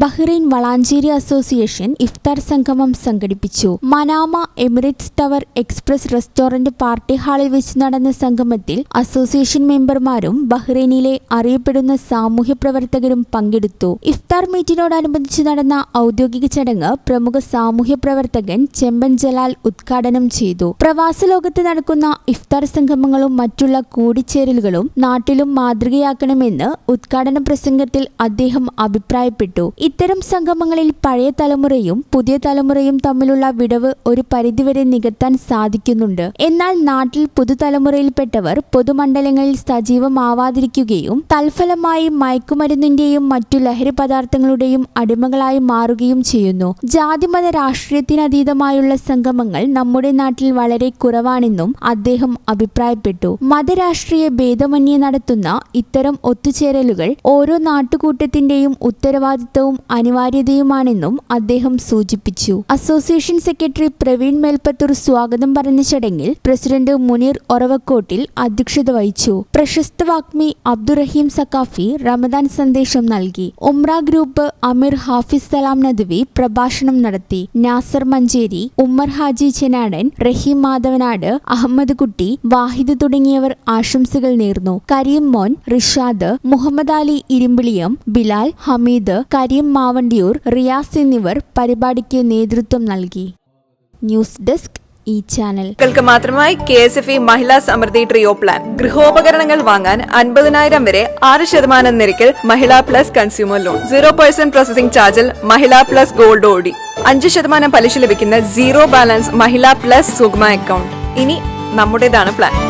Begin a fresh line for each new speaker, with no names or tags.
Bahrain Valanchery association ഇഫ്താർ സംഗമം സംഘടിപ്പിച്ചു. Manama Emirates tower express restaurant party ഹാളിൽ വെച്ച് നടന്ന സംഗമത്തിൽ അസോസിയേഷൻ മെമ്പർമാരും ബഹ്റൈനിലെ അറിയപ്പെടുന്ന സാമൂഹ്യ പ്രവർത്തകരും പങ്കെടുത്തു. ഇഫ്താർ മീറ്റിനോടനുബന്ധിച്ച് നടന്ന ഔദ്യോഗിക ചടങ്ങ് പ്രമുഖ സാമൂഹ്യ പ്രവർത്തകൻ ചെമ്പൻ ജലാൽ ഉദ്ഘാടനം ചെയ്തു. പ്രവാസ ലോകത്ത് നടക്കുന്ന ഇഫ്താർ സംഗമങ്ങളും മറ്റുള്ള കൂടിച്ചേരലുകളും നാട്ടിലും മാതൃകയാക്കണമെന്ന് ഉദ്ഘാടന പ്രസംഗത്തിൽ അദ്ദേഹം അഭിപ്രായപ്പെട്ടു. ഇത്തരം സംഗമങ്ങളിൽ പഴയ തലമുറയും പുതിയ തലമുറയും തമ്മിലുള്ള വിടവ് ഒരു പരിധിവരെ നികത്താൻ സാധിക്കുന്നുണ്ട്. എന്നാൽ നാട്ടിൽ പുതുതലമുറയിൽപ്പെട്ടവർ പൊതുമണ്ഡലങ്ങളിൽ സജീവമാവാതിരിക്കുകയും തൽഫലമായി മയക്കുമരുന്നിന്റെയും മറ്റു ലഹരി പദാർത്ഥങ്ങളുടെയും അടിമകളായി മാറുകയും ചെയ്യുന്നു. ജാതിമത രാഷ്ട്രീയത്തിനതീതമായുള്ള സംഗമങ്ങൾ നമ്മുടെ നാട്ടിൽ വളരെ കുറവാണെന്നും അദ്ദേഹം അഭിപ്രായപ്പെട്ടു. മതരാഷ്ട്രീയ ഭേദമന്യേ നടത്തുന്ന ഇത്തരം ഒത്തുചേരലുകൾ ഓരോ നാട്ടുകൂട്ടത്തിന്റെയും ഉത്തരവാദിത്തവും അനിവാര്യതയുമാണെന്നും അദ്ദേഹം സൂചിപ്പിച്ചു. അസോസിയേഷൻ സെക്രട്ടറി പ്രവീൺ മേൽപ്പത്തൂർ സ്വാഗതം പറഞ്ഞ ചടങ്ങിൽ പ്രസിഡന്റ് മുനീർ ഒറവക്കോട്ടിൽ അധ്യക്ഷത വഹിച്ചു. പ്രശസ്ത വാഗ്മി അബ്ദുറഹീം സക്കാഫി റമദാൻ സന്ദേശം നൽകി. ഉംറ ഗ്രൂപ്പ് അമീർ ഹാഫിസ് സലാം നദ്വി പ്രഭാഷണം നടത്തി. നാസർ മഞ്ചേരി ഉമ്മർ ഹാജി ചെനാടൻ റഹീം മാധവനാട് അഹമ്മദ് കുട്ടി വാഹിദ് തുടങ്ങിയവർ ആശംസകൾ നേർന്നു. കരീം മോൻ റിഷാദ് മുഹമ്മദ് അലി ഇരുമ്പിളിയം ബിലാൽ ഹമീദ് കരീം മാവണ്ടിയൂർ റിയാസ് എന്നിവർ പരിപാടിക്ക് നേതൃത്വം നൽകി. ന്യൂസ് ഡെസ്ക് ഈ ചാനൽ.
ൾക്ക് മാത്രമായി K S F E Mahila Samriddhi trio plan. ഗൃഹോപകരണങ്ങൾ വാങ്ങാൻ അൻപതിനായിരം വരെ ആറ് ശതമാനം നിരക്കിൽ Mahila plus consumer loan. Zero percent processing ചാർജിൽ മഹിളാ പ്ലസ് ഗോൾഡ് ഓടി. അഞ്ച് ശതമാനം പലിശ ലഭിക്കുന്ന zero balance Mahila plus Sugama account. ഇനി നമ്മുടേതാണ് പ്ലാൻ.